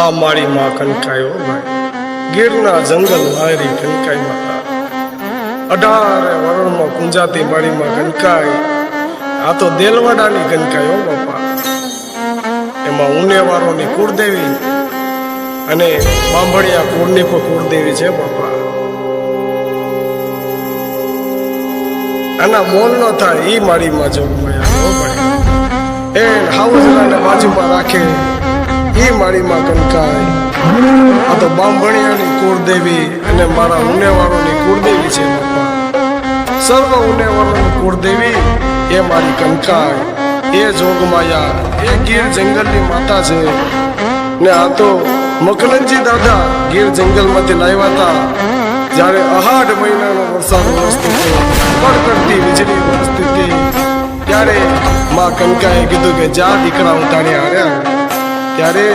આ મારી માં કનકાયો ભાઈ ગીરના જંગલ વાયરી કનકાઈ માતા. અઢારે વરણમાં કુંજાતી મારી માં આ તો દેલવાડાની કનકાયો બાપા. એમાં ઉનેવારોની કુળદેવી અને બાંભણિયા કુળની પણ કુળદેવી છે બાપા. આના મોલ ન થાય એ મારી માં જોગમાયા એ હાઉસરાને બાજુમાં રાખે. ઈ મારી માં કનકાઈ આ તો બામણિયાની કુળદેવી અને મારા ઉનેવાળોની કુળદેવી છે સર્વ ઉનેવાળોની કુળદેવી એ મારી કનકાઈ એ જોગમાયા એ ગીર જંગલની માતા છે. ને આ તો મકલનજી દાદા ગીર જંગલમાંથી લાવ્યા હતા. જ્યારે અહાઢ મહિનાનો વરસાદ વરસતો હતો કડકડતી વીજળી વરસતી ત્યારે માં કનકાએ કીધું કે જા દીકરા હું તારે ત્યારે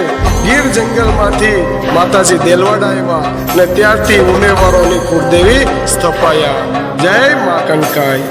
ગીર જંગલમાંથી માતાજી દેલવાડા આવ્યા ને ત્યારથી ઉમેવારોની કુળદેવી સ્થપાયા. જય મા કનકાઈ